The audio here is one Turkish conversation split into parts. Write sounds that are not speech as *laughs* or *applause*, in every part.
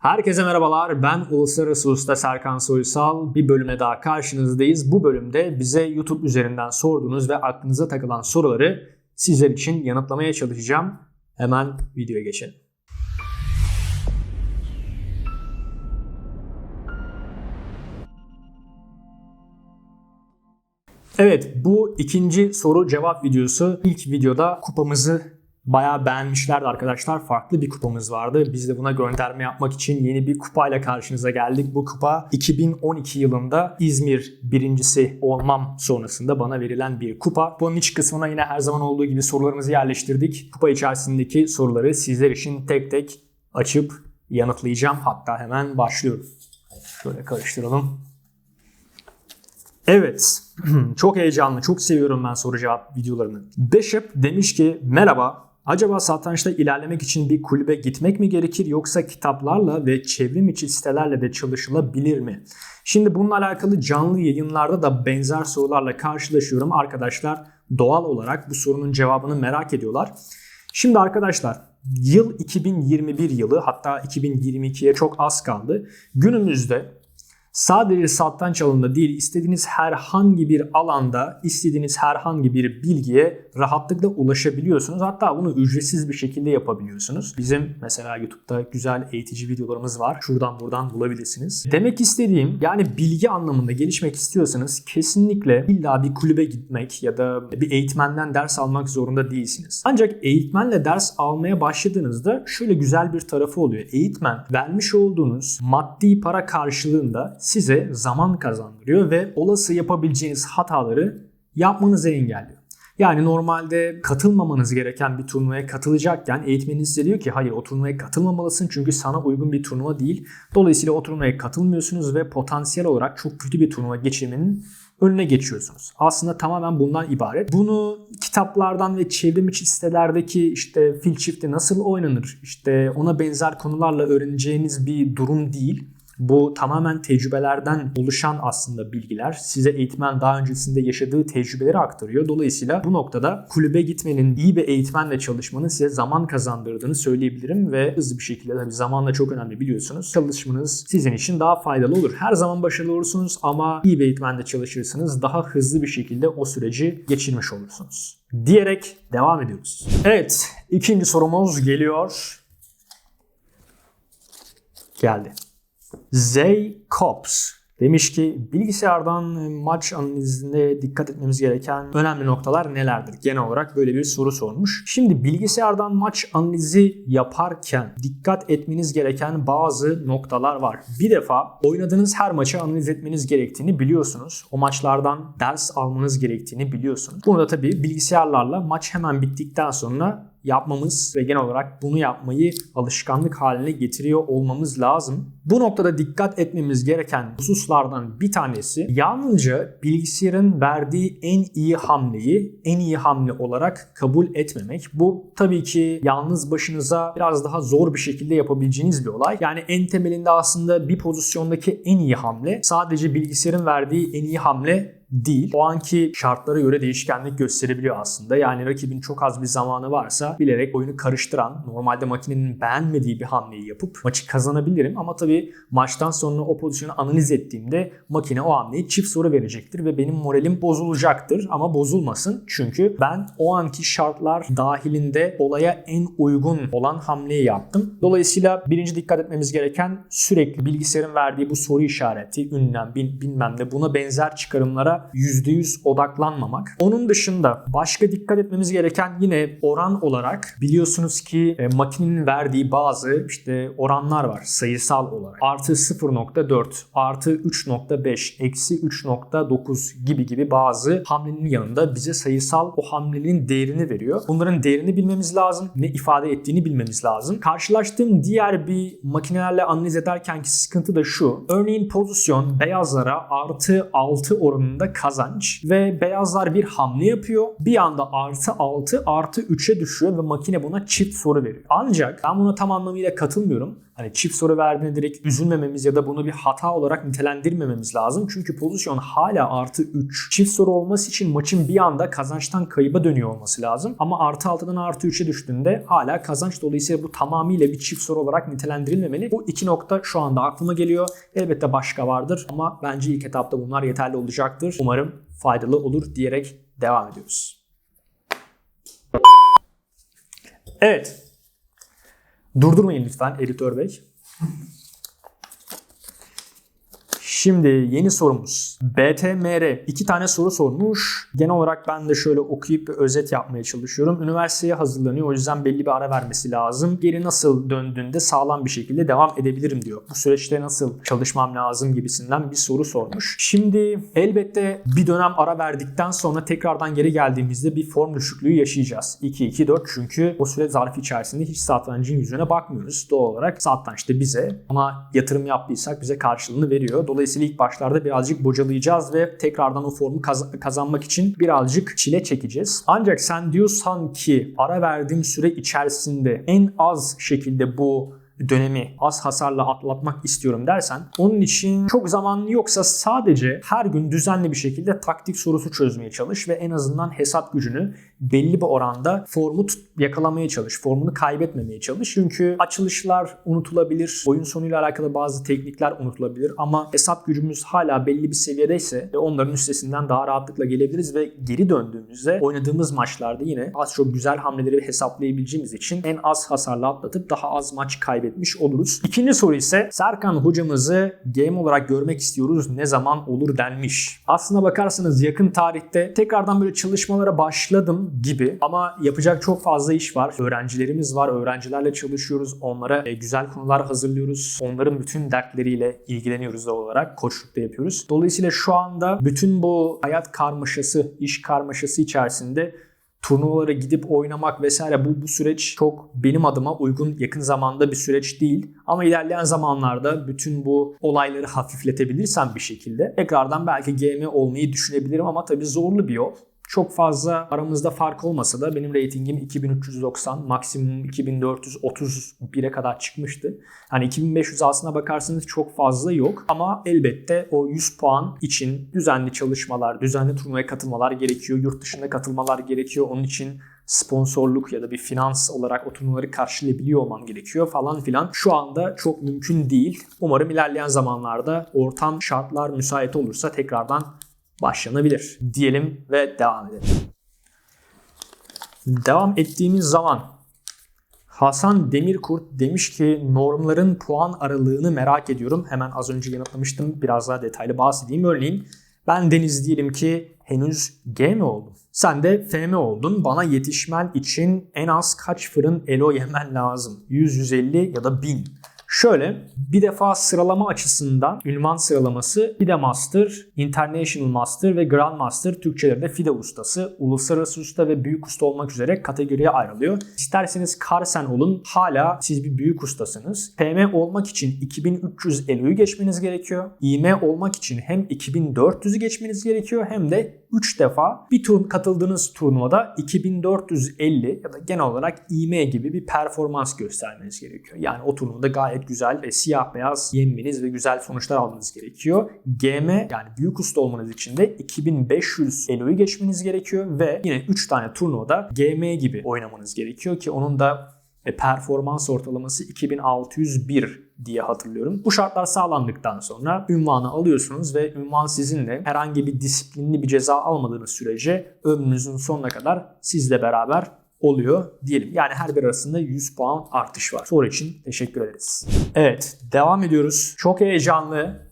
Herkese merhabalar. Ben Uluslararası Usta Serkan Soysal. Bir bölüme daha karşınızdayız. Bu bölümde bize YouTube üzerinden sorduğunuz ve aklınıza takılan soruları sizler için yanıtlamaya çalışacağım. Hemen videoya geçelim. Evet bu ikinci soru cevap videosu. İlk videoda kupamızı bayağı beğenmişlerdi arkadaşlar. Farklı bir kupamız vardı. Biz de buna gönderme yapmak için yeni bir kupayla karşınıza geldik. Bu kupa 2012 yılında İzmir birincisi olmam sonrasında bana verilen bir kupa. Bunun iç kısmına yine her zaman olduğu gibi sorularımızı yerleştirdik. Kupa içerisindeki soruları sizler için tek tek açıp yanıtlayacağım. Hatta hemen başlıyorum. Şöyle karıştıralım. Evet, *clears throat* çok heyecanlı, çok seviyorum ben soru cevap videolarını. Bishop demiş ki merhaba, acaba satrançta ilerlemek için bir kulübe gitmek mi gerekir yoksa kitaplarla ve çevrim içi sitelerle de çalışılabilir mi? Şimdi bununla alakalı canlı yayınlarda da benzer sorularla karşılaşıyorum. Arkadaşlar doğal olarak bu sorunun cevabını merak ediyorlar. Şimdi arkadaşlar yıl 2021 yılı hatta 2022'ye çok az kaldı. Günümüzde Sadece satranç alanında değil, istediğiniz herhangi bir alanda, istediğiniz herhangi bir bilgiye rahatlıkla ulaşabiliyorsunuz. Hatta bunu ücretsiz bir şekilde yapabiliyorsunuz. Bizim mesela YouTube'da güzel eğitici videolarımız var. Şuradan buradan bulabilirsiniz. Demek istediğim yani bilgi anlamında gelişmek istiyorsanız kesinlikle illa bir kulübe gitmek ya da bir eğitmenden ders almak zorunda değilsiniz. Ancak eğitmenle ders almaya başladığınızda şöyle güzel bir tarafı oluyor. Eğitmen vermiş olduğunuz maddi para karşılığında size zaman kazandırıyor ve olası yapabileceğiniz hataları yapmanızı engelliyor. Yani normalde katılmamanız gereken bir turnuvaya katılacakken eğitmeniniz size diyor ki hayır o turnuvaya katılmamalısın çünkü sana uygun bir turnuva değil. Dolayısıyla o turnuvaya katılmıyorsunuz ve potansiyel olarak çok kötü bir turnuva geçirmenin önüne geçiyorsunuz. Aslında tamamen bundan ibaret. Bunu kitaplardan ve çevrim içi sitelerdeki işte fil çifti nasıl oynanır, işte ona benzer konularla öğreneceğiniz bir durum değil. Bu tamamen tecrübelerden oluşan aslında bilgiler. Size eğitmen daha öncesinde yaşadığı tecrübeleri aktarıyor. Dolayısıyla bu noktada kulübe gitmenin, iyi bir eğitmenle çalışmanın size zaman kazandırdığını söyleyebilirim ve hızlı bir şekilde tabii zamanla çok önemli biliyorsunuz. Çalışmanız sizin için daha faydalı olur. Her zaman başarılı olursunuz ama iyi bir eğitmenle çalışırsanız daha hızlı bir şekilde o süreci geçirmiş olursunuz. Diyerek devam ediyoruz. Evet, ikinci sorumuz geliyor. Geldi. Zay Cops demiş ki bilgisayardan maç analizinde dikkat etmemiz gereken önemli noktalar nelerdir? Genel olarak böyle bir soru sormuş. Şimdi bilgisayardan maç analizi yaparken dikkat etmeniz gereken bazı noktalar var. Bir defa oynadığınız her maçı analiz etmeniz gerektiğini biliyorsunuz. O maçlardan ders almanız gerektiğini biliyorsunuz. Bunu da tabii bilgisayarlarla maç hemen bittikten sonra yapmamız ve genel olarak bunu yapmayı alışkanlık haline getiriyor olmamız lazım. Bu noktada dikkat etmemiz gereken hususlardan bir tanesi yalnızca bilgisayarın verdiği en iyi hamleyi en iyi hamle olarak kabul etmemek. Bu tabii ki yalnız başınıza biraz daha zor bir şekilde yapabileceğiniz bir olay. Yani en temelinde aslında bir pozisyondaki en iyi hamle sadece bilgisayarın verdiği en iyi hamle değil. O anki şartlara göre değişkenlik gösterebiliyor aslında. Yani rakibin çok az bir zamanı varsa bilerek oyunu karıştıran, normalde makinenin beğenmediği bir hamleyi yapıp maçı kazanabilirim. Ama tabii maçtan sonra o pozisyonu analiz ettiğimde makine o hamleyi çift soru verecektir ve benim moralim bozulacaktır. Ama bozulmasın çünkü ben o anki şartlar dahilinde olaya en uygun olan hamleyi yaptım. Dolayısıyla birinci dikkat etmemiz gereken sürekli bilgisayarın verdiği bu soru işareti, ünlem, bilmem ne buna benzer çıkarımlara %100 odaklanmamak. Onun dışında başka dikkat etmemiz gereken yine oran olarak biliyorsunuz ki e, makinenin verdiği bazı işte oranlar var sayısal olarak. Artı 0.4, artı 3.5, eksi 3.9 gibi gibi bazı hamlenin yanında bize sayısal o hamlenin değerini veriyor. Bunların değerini bilmemiz lazım. Ne ifade ettiğini bilmemiz lazım. Karşılaştığım diğer bir makinelerle analiz ederkenki sıkıntı da şu. Örneğin pozisyon beyazlara artı 6 oranında kazanç ve beyazlar bir hamle yapıyor. Bir anda artı 6 artı 3'e düşüyor ve makine buna çift soru veriyor. Ancak ben buna tam anlamıyla katılmıyorum. Hani çift soru verdiğinde direkt üzülmememiz ya da bunu bir hata olarak nitelendirmememiz lazım. Çünkü pozisyon hala artı 3. Çift soru olması için maçın bir anda kazançtan kayıba dönüyor olması lazım. Ama artı 6'dan artı 3'e düştüğünde hala kazanç. Dolayısıyla bu tamamıyla bir çift soru olarak nitelendirilmemeli. Bu iki nokta şu anda aklıma geliyor. Elbette başka vardır ama bence ilk etapta bunlar yeterli olacaktır. Umarım faydalı olur diyerek devam ediyoruz. Evet. Durdurmayın lütfen editör bey. Şimdi yeni sorumuz. BTMR iki tane soru sormuş. Genel olarak ben de şöyle okuyup bir özet yapmaya çalışıyorum. Üniversiteye hazırlanıyor o yüzden belli bir ara vermesi lazım. Geri nasıl döndüğünde sağlam bir şekilde devam edebilirim diyor. Bu süreçte nasıl çalışmam lazım gibisinden bir soru sormuş. Şimdi elbette bir dönem ara verdikten sonra tekrardan geri geldiğimizde bir form düşüklüğü yaşayacağız. 2-2-4 çünkü o süre zarfı içerisinde hiç satrancın yüzüne bakmıyoruz. Doğal olarak satranç da bize ama yatırım yaptıysak bize karşılığını veriyor. Dolayısıyla Dolayısıyla ilk başlarda birazcık bocalayacağız ve tekrardan o formu kaz- kazanmak için birazcık çile çekeceğiz. Ancak sen diyorsan ki ara verdiğim süre içerisinde en az şekilde bu dönemi az hasarla atlatmak istiyorum dersen onun için çok zaman yoksa sadece her gün düzenli bir şekilde taktik sorusu çözmeye çalış ve en azından hesap gücünü belli bir oranda formu tut, yakalamaya çalış. Formunu kaybetmemeye çalış. Çünkü açılışlar unutulabilir. Oyun sonuyla alakalı bazı teknikler unutulabilir ama hesap gücümüz hala belli bir seviyedeyse onların üstesinden daha rahatlıkla gelebiliriz ve geri döndüğümüzde oynadığımız maçlarda yine az çok güzel hamleleri hesaplayabileceğimiz için en az hasarla atlatıp daha az maç kaybetmiş oluruz. İkinci soru ise Serkan hocamızı game olarak görmek istiyoruz. Ne zaman olur denmiş. Aslına bakarsanız yakın tarihte tekrardan böyle çalışmalara başladım gibi ama yapacak çok fazla iş var. Öğrencilerimiz var. Öğrencilerle çalışıyoruz. Onlara e, güzel konular hazırlıyoruz. Onların bütün dertleriyle ilgileniyoruz da olarak. Koçluk da yapıyoruz. Dolayısıyla şu anda bütün bu hayat karmaşası, iş karmaşası içerisinde turnuvalara gidip oynamak vesaire bu, bu süreç çok benim adıma uygun yakın zamanda bir süreç değil. Ama ilerleyen zamanlarda bütün bu olayları hafifletebilirsem bir şekilde tekrardan belki GM olmayı düşünebilirim ama tabii zorlu bir yol çok fazla aramızda fark olmasa da benim reytingim 2390, maksimum 2431'e kadar çıkmıştı. Hani 2500 aslına bakarsanız çok fazla yok ama elbette o 100 puan için düzenli çalışmalar, düzenli turnuvaya katılmalar gerekiyor. Yurt dışında katılmalar gerekiyor. Onun için sponsorluk ya da bir finans olarak o turnuvaları karşılayabiliyor olmam gerekiyor falan filan. Şu anda çok mümkün değil. Umarım ilerleyen zamanlarda ortam şartlar müsait olursa tekrardan başlanabilir diyelim ve devam edelim. Devam ettiğimiz zaman Hasan Demirkurt demiş ki normların puan aralığını merak ediyorum. Hemen az önce yanıtlamıştım. Biraz daha detaylı bahsedeyim. Örneğin ben Deniz diyelim ki henüz G mi oldum? Sen de F mi oldun? Bana yetişmen için en az kaç fırın elo yemen lazım? 100, 150 ya da 1000. Şöyle bir defa sıralama açısından ünvan sıralaması FIDE Master, International Master ve Grand Master Türkçelerde FIDE ustası, uluslararası usta ve büyük usta olmak üzere kategoriye ayrılıyor. İsterseniz Karsen olun hala siz bir büyük ustasınız. PM olmak için 2300 ELO'yu geçmeniz gerekiyor. IM olmak için hem 2400'ü geçmeniz gerekiyor hem de 3 defa bir tur katıldığınız turnuvada 2450 ya da genel olarak IM gibi bir performans göstermeniz gerekiyor. Yani o turnuvada gayet güzel ve siyah beyaz yenmeniz ve güzel sonuçlar almanız gerekiyor. GM yani büyük usta olmanız için de 2500 Elo'yu geçmeniz gerekiyor ve yine 3 tane turnuvada GM gibi oynamanız gerekiyor ki onun da e, performans ortalaması 2601 diye hatırlıyorum. Bu şartlar sağlandıktan sonra ünvanı alıyorsunuz ve ünvan sizinle herhangi bir disiplinli bir ceza almadığınız sürece ömrünüzün sonuna kadar sizle beraber oluyor diyelim. Yani her bir arasında 100 puan artış var. Soru için teşekkür ederiz. Evet devam ediyoruz. Çok heyecanlı.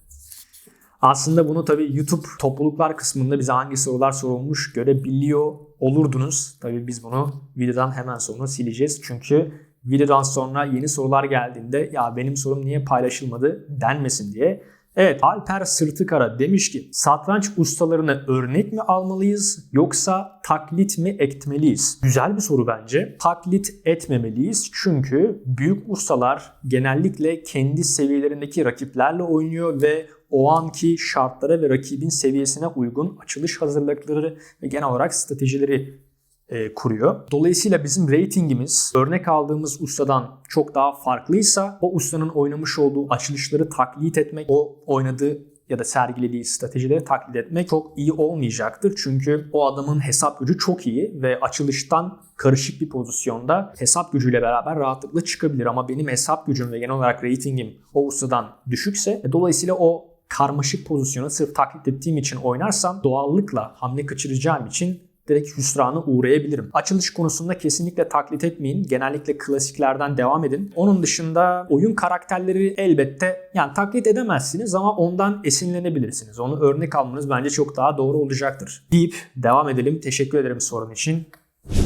Aslında bunu tabii YouTube topluluklar kısmında bize hangi sorular sorulmuş görebiliyor olurdunuz. Tabii biz bunu videodan hemen sonra sileceğiz. Çünkü videodan sonra yeni sorular geldiğinde ya benim sorum niye paylaşılmadı denmesin diye. Evet Alper Sırtıkara demiş ki satranç ustalarını örnek mi almalıyız yoksa taklit mi etmeliyiz? Güzel bir soru bence. Taklit etmemeliyiz çünkü büyük ustalar genellikle kendi seviyelerindeki rakiplerle oynuyor ve o anki şartlara ve rakibin seviyesine uygun açılış hazırlıkları ve genel olarak stratejileri e, kuruyor. Dolayısıyla bizim ratingimiz örnek aldığımız ustadan çok daha farklıysa o ustanın oynamış olduğu açılışları taklit etmek, o oynadığı ya da sergilediği stratejileri taklit etmek çok iyi olmayacaktır. Çünkü o adamın hesap gücü çok iyi ve açılıştan karışık bir pozisyonda hesap gücüyle beraber rahatlıkla çıkabilir. Ama benim hesap gücüm ve genel olarak ratingim o ustadan düşükse e, dolayısıyla o karmaşık pozisyonu sırf taklit ettiğim için oynarsam doğallıkla hamle kaçıracağım için direkt hüsrana uğrayabilirim. Açılış konusunda kesinlikle taklit etmeyin. Genellikle klasiklerden devam edin. Onun dışında oyun karakterleri elbette yani taklit edemezsiniz ama ondan esinlenebilirsiniz. Onu örnek almanız bence çok daha doğru olacaktır. Deyip devam edelim. Teşekkür ederim sorun için.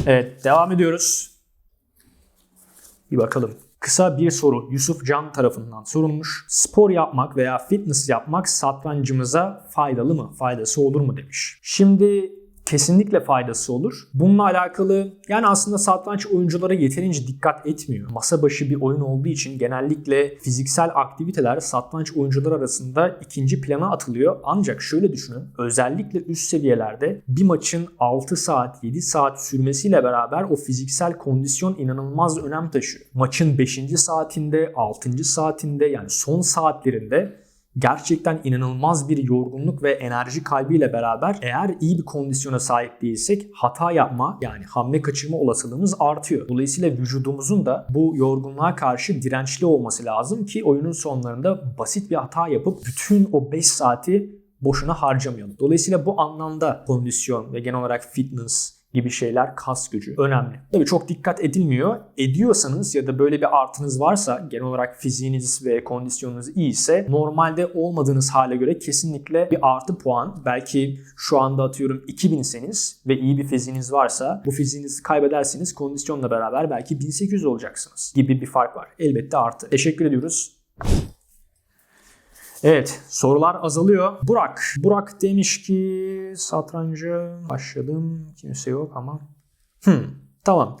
Evet devam ediyoruz. Bir bakalım. Kısa bir soru Yusuf Can tarafından sorulmuş. Spor yapmak veya fitness yapmak satrancımıza faydalı mı? Faydası olur mu demiş. Şimdi kesinlikle faydası olur. Bununla alakalı yani aslında satranç oyunculara yeterince dikkat etmiyor. Masa başı bir oyun olduğu için genellikle fiziksel aktiviteler satranç oyuncular arasında ikinci plana atılıyor. Ancak şöyle düşünün özellikle üst seviyelerde bir maçın 6 saat 7 saat sürmesiyle beraber o fiziksel kondisyon inanılmaz önem taşıyor. Maçın 5. saatinde 6. saatinde yani son saatlerinde gerçekten inanılmaz bir yorgunluk ve enerji kaybıyla beraber eğer iyi bir kondisyona sahip değilsek hata yapma yani hamle kaçırma olasılığımız artıyor. Dolayısıyla vücudumuzun da bu yorgunluğa karşı dirençli olması lazım ki oyunun sonlarında basit bir hata yapıp bütün o 5 saati boşuna harcamayalım. Dolayısıyla bu anlamda kondisyon ve genel olarak fitness, gibi şeyler kas gücü önemli. Tabii çok dikkat edilmiyor. Ediyorsanız ya da böyle bir artınız varsa genel olarak fiziğiniz ve kondisyonunuz iyi ise normalde olmadığınız hale göre kesinlikle bir artı puan belki şu anda atıyorum 2000'seniz ve iyi bir fiziğiniz varsa bu fiziğinizi kaybederseniz kondisyonla beraber belki 1800 olacaksınız gibi bir fark var. Elbette artı. Teşekkür ediyoruz. Evet sorular azalıyor. Burak. Burak demiş ki satranca başladım. Kimse yok ama. Hmm, tamam.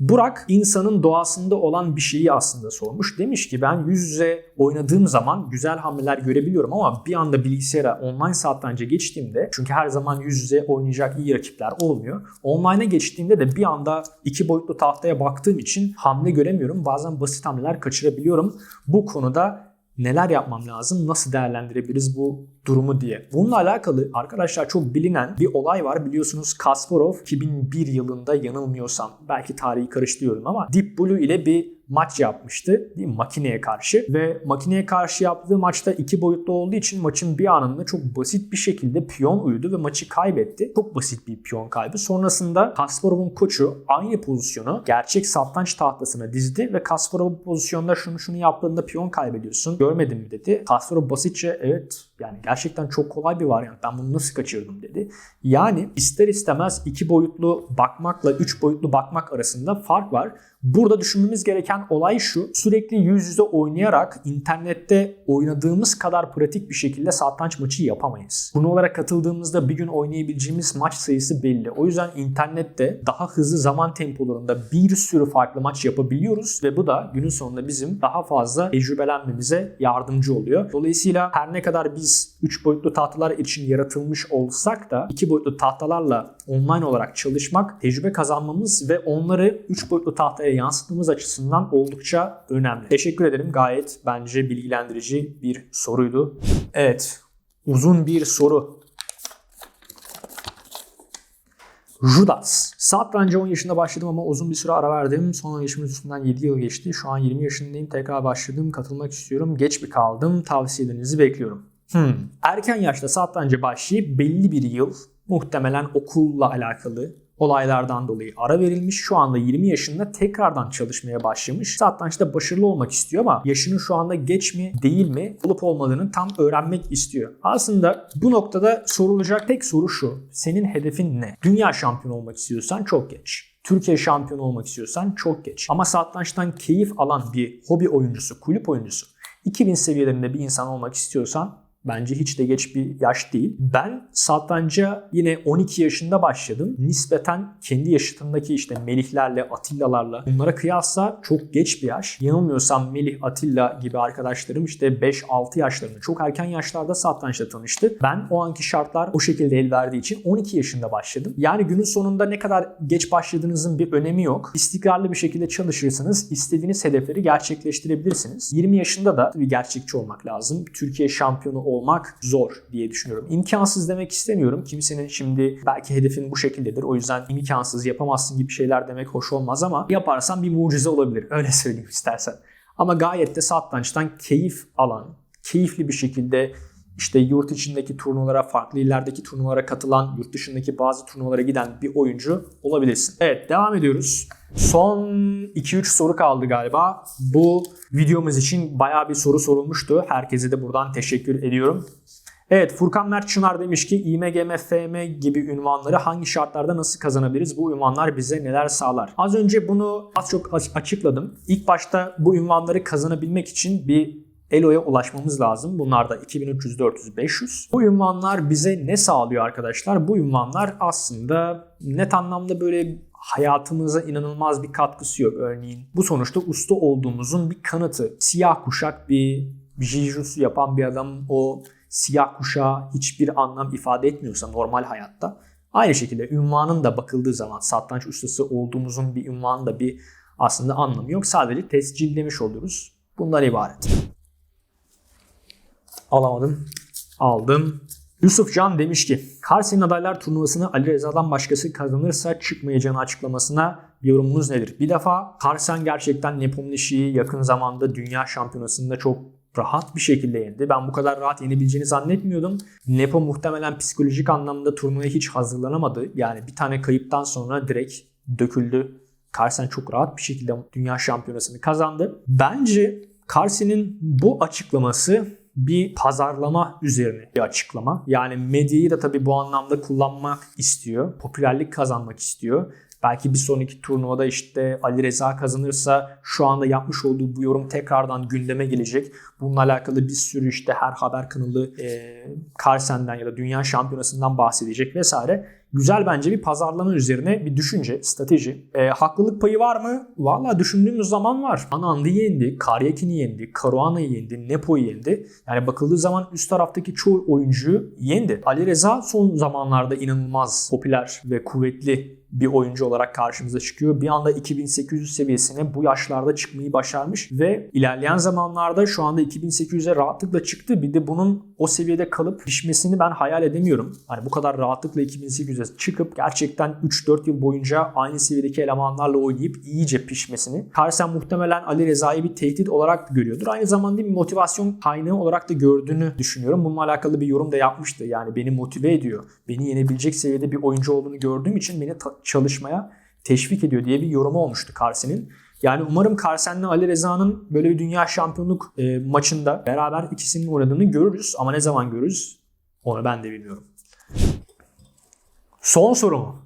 Burak insanın doğasında olan bir şeyi aslında sormuş. Demiş ki ben yüz yüze oynadığım zaman güzel hamleler görebiliyorum ama bir anda bilgisayara online satranca geçtiğimde çünkü her zaman yüz yüze oynayacak iyi rakipler olmuyor. Online'a geçtiğimde de bir anda iki boyutlu tahtaya baktığım için hamle göremiyorum. Bazen basit hamleler kaçırabiliyorum. Bu konuda neler yapmam lazım, nasıl değerlendirebiliriz bu durumu diye. Bununla alakalı arkadaşlar çok bilinen bir olay var. Biliyorsunuz Kasparov 2001 yılında yanılmıyorsam belki tarihi karıştırıyorum ama Deep Blue ile bir maç yapmıştı değil mi? makineye karşı ve makineye karşı yaptığı maçta iki boyutlu olduğu için maçın bir anında çok basit bir şekilde piyon uydu ve maçı kaybetti. Çok basit bir piyon kaybı. Sonrasında Kasparov'un koçu aynı pozisyonu gerçek satranç tahtasına dizdi ve Kasparov bu pozisyonda şunu şunu yaptığında piyon kaybediyorsun. Görmedin mi dedi. Kasparov basitçe evet yani gerçekten çok kolay bir varyant. Ben bunu nasıl kaçırdım dedi. Yani ister istemez iki boyutlu bakmakla üç boyutlu bakmak arasında fark var. Burada düşünmemiz gereken olay şu. Sürekli yüz yüze oynayarak internette oynadığımız kadar pratik bir şekilde satranç maçı yapamayız. Bunu olarak katıldığımızda bir gün oynayabileceğimiz maç sayısı belli. O yüzden internette daha hızlı zaman tempolarında bir sürü farklı maç yapabiliyoruz ve bu da günün sonunda bizim daha fazla tecrübelenmemize yardımcı oluyor. Dolayısıyla her ne kadar biz 3 boyutlu tahtalar için yaratılmış olsak da 2 boyutlu tahtalarla online olarak çalışmak, tecrübe kazanmamız ve onları 3 boyutlu tahtaya yansıtmamız açısından oldukça önemli. Teşekkür ederim. Gayet bence bilgilendirici bir soruydu. Evet. Uzun bir soru. Judas. Satranca 10 yaşında başladım ama uzun bir süre ara verdim. Sonra yaşımın üstünden 7 yıl geçti. Şu an 20 yaşındayım. Tekrar başladım. Katılmak istiyorum. Geç bir kaldım. Tavsiyelerinizi bekliyorum. Hmm. Erken yaşta satranca başlayıp belli bir yıl muhtemelen okulla alakalı olaylardan dolayı ara verilmiş. Şu anda 20 yaşında tekrardan çalışmaya başlamış. Satrançta başarılı olmak istiyor ama yaşının şu anda geç mi değil mi olup olmadığını tam öğrenmek istiyor. Aslında bu noktada sorulacak tek soru şu. Senin hedefin ne? Dünya şampiyonu olmak istiyorsan çok geç. Türkiye şampiyonu olmak istiyorsan çok geç. Ama satrançtan keyif alan bir hobi oyuncusu, kulüp oyuncusu, 2000 seviyelerinde bir insan olmak istiyorsan Bence hiç de geç bir yaş değil. Ben satranca yine 12 yaşında başladım. Nispeten kendi yaşıtımdaki işte Melihlerle, Atilla'larla bunlara kıyasla çok geç bir yaş. Yanılmıyorsam Melih, Atilla gibi arkadaşlarım işte 5-6 yaşlarında çok erken yaşlarda satrançla tanıştı. Ben o anki şartlar o şekilde el verdiği için 12 yaşında başladım. Yani günün sonunda ne kadar geç başladığınızın bir önemi yok. İstikrarlı bir şekilde çalışırsanız istediğiniz hedefleri gerçekleştirebilirsiniz. 20 yaşında da bir gerçekçi olmak lazım. Türkiye şampiyonu olmak zor diye düşünüyorum. İmkansız demek istemiyorum. Kimsenin şimdi belki hedefin bu şekildedir. O yüzden imkansız yapamazsın gibi şeyler demek hoş olmaz ama yaparsan bir mucize olabilir. *laughs* Öyle söyleyeyim istersen. Ama gayet de satrançtan keyif alan, keyifli bir şekilde işte yurt içindeki turnuvalara, farklı illerdeki turnuvalara katılan, yurt dışındaki bazı turnuvalara giden bir oyuncu olabilirsin. Evet devam ediyoruz. Son 2-3 soru kaldı galiba. Bu videomuz için bayağı bir soru sorulmuştu. Herkese de buradan teşekkür ediyorum. Evet Furkan Mert Çınar demiş ki IMGM, FM gibi ünvanları hangi şartlarda nasıl kazanabiliriz? Bu ünvanlar bize neler sağlar? Az önce bunu az çok açıkladım. İlk başta bu ünvanları kazanabilmek için bir Elo'ya ulaşmamız lazım. Bunlar da 2300, 400, 500. Bu ünvanlar bize ne sağlıyor arkadaşlar? Bu ünvanlar aslında net anlamda böyle hayatımıza inanılmaz bir katkısı yok örneğin. Bu sonuçta usta olduğumuzun bir kanıtı. Siyah kuşak bir jiu yapan bir adam o siyah kuşağı hiçbir anlam ifade etmiyorsa normal hayatta aynı şekilde ünvanın da bakıldığı zaman satranç ustası olduğumuzun bir ünvanı da bir aslında anlamı yok. Sadece tescillemiş oluyoruz. Bundan ibaret. Alamadım. Aldım. Yusuf Can demiş ki Karsin adaylar turnuvasını Ali Reza'dan başkası kazanırsa çıkmayacağını açıklamasına yorumunuz nedir? Bir defa Karsen gerçekten Nepomniachtchi'yi yakın zamanda dünya şampiyonasında çok rahat bir şekilde yendi. Ben bu kadar rahat yenebileceğini zannetmiyordum. Nepo muhtemelen psikolojik anlamda turnuvaya hiç hazırlanamadı. Yani bir tane kayıptan sonra direkt döküldü. Carlsen çok rahat bir şekilde dünya şampiyonasını kazandı. Bence Carlsen'in bu açıklaması bir pazarlama üzerine bir açıklama. Yani medyayı da tabii bu anlamda kullanmak istiyor. Popülerlik kazanmak istiyor. Belki bir sonraki turnuvada işte Ali Reza kazanırsa şu anda yapmış olduğu bu yorum tekrardan gündeme gelecek. Bununla alakalı bir sürü işte her haber kanalı e, Carlsen'den ya da Dünya Şampiyonası'ndan bahsedecek vesaire. Güzel bence bir pazarlama üzerine bir düşünce, strateji. E, haklılık payı var mı? Valla düşündüğümüz zaman var. Anand'ı yendi, Karyakin'i yendi, Caruana'yı yendi, Nepo'yu yendi. Yani bakıldığı zaman üst taraftaki çoğu oyuncuyu yendi. Ali Reza son zamanlarda inanılmaz popüler ve kuvvetli bir oyuncu olarak karşımıza çıkıyor. Bir anda 2800 seviyesine bu yaşlarda çıkmayı başarmış ve ilerleyen zamanlarda şu anda 2800'e rahatlıkla çıktı. Bir de bunun o seviyede kalıp pişmesini ben hayal edemiyorum. Hani bu kadar rahatlıkla 2800'e çıkıp gerçekten 3-4 yıl boyunca aynı seviyedeki elemanlarla oynayıp iyice pişmesini. Carlsen muhtemelen Ali Reza'yı bir tehdit olarak görüyordur. Aynı zamanda bir motivasyon kaynağı olarak da gördüğünü düşünüyorum. Bununla alakalı bir yorum da yapmıştı. Yani beni motive ediyor. Beni yenebilecek seviyede bir oyuncu olduğunu gördüğüm için beni çalışmaya teşvik ediyor diye bir yorumu olmuştu Carlsen'in. Yani umarım Carlsen'le Ali Reza'nın böyle bir dünya şampiyonluk e, maçında beraber ikisinin oynadığını görürüz. Ama ne zaman görürüz onu ben de bilmiyorum. Son soru mu?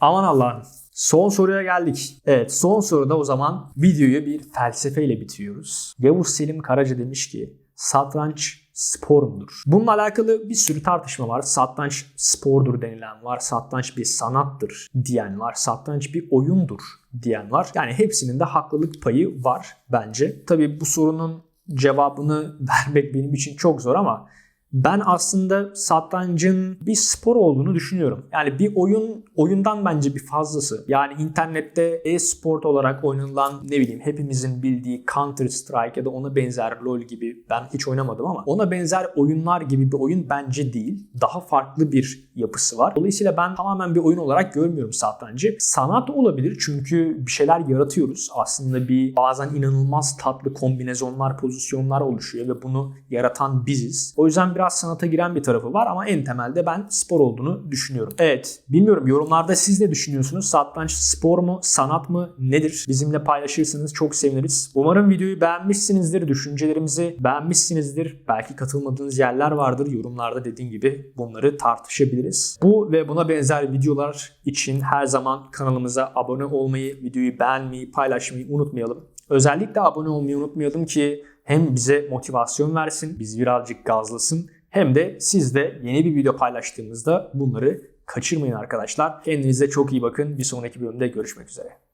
Aman Allah'ım. Son soruya geldik. Evet son soruda o zaman videoyu bir felsefeyle bitiriyoruz. Yavuz Selim Karaca demiş ki satranç spor mudur? Bununla alakalı bir sürü tartışma var. Satranç spordur denilen var. Satranç bir sanattır diyen var. Satranç bir oyundur diyen var. Yani hepsinin de haklılık payı var bence. Tabii bu sorunun cevabını *laughs* vermek benim için çok zor ama ben aslında satrancın bir spor olduğunu düşünüyorum. Yani bir oyun oyundan bence bir fazlası. Yani internette e-sport olarak oynanılan ne bileyim hepimizin bildiği Counter Strike ya da ona benzer LoL gibi ben hiç oynamadım ama ona benzer oyunlar gibi bir oyun bence değil. Daha farklı bir yapısı var. Dolayısıyla ben tamamen bir oyun olarak görmüyorum satrancı. Sanat olabilir çünkü bir şeyler yaratıyoruz. Aslında bir bazen inanılmaz tatlı kombinezonlar, pozisyonlar oluşuyor ve bunu yaratan biziz. O yüzden biraz sanata giren bir tarafı var ama en temelde ben spor olduğunu düşünüyorum. Evet, bilmiyorum yorumlarda siz ne düşünüyorsunuz? Satranç spor mu, sanat mı, nedir? Bizimle paylaşırsanız çok seviniriz. Umarım videoyu beğenmişsinizdir, düşüncelerimizi beğenmişsinizdir. Belki katılmadığınız yerler vardır. Yorumlarda dediğim gibi bunları tartışabiliriz. Bu ve buna benzer videolar için her zaman kanalımıza abone olmayı, videoyu beğenmeyi, paylaşmayı unutmayalım. Özellikle abone olmayı unutmayalım ki hem bize motivasyon versin, bizi birazcık gazlasın hem de siz de yeni bir video paylaştığımızda bunları kaçırmayın arkadaşlar. Kendinize çok iyi bakın. Bir sonraki bölümde görüşmek üzere.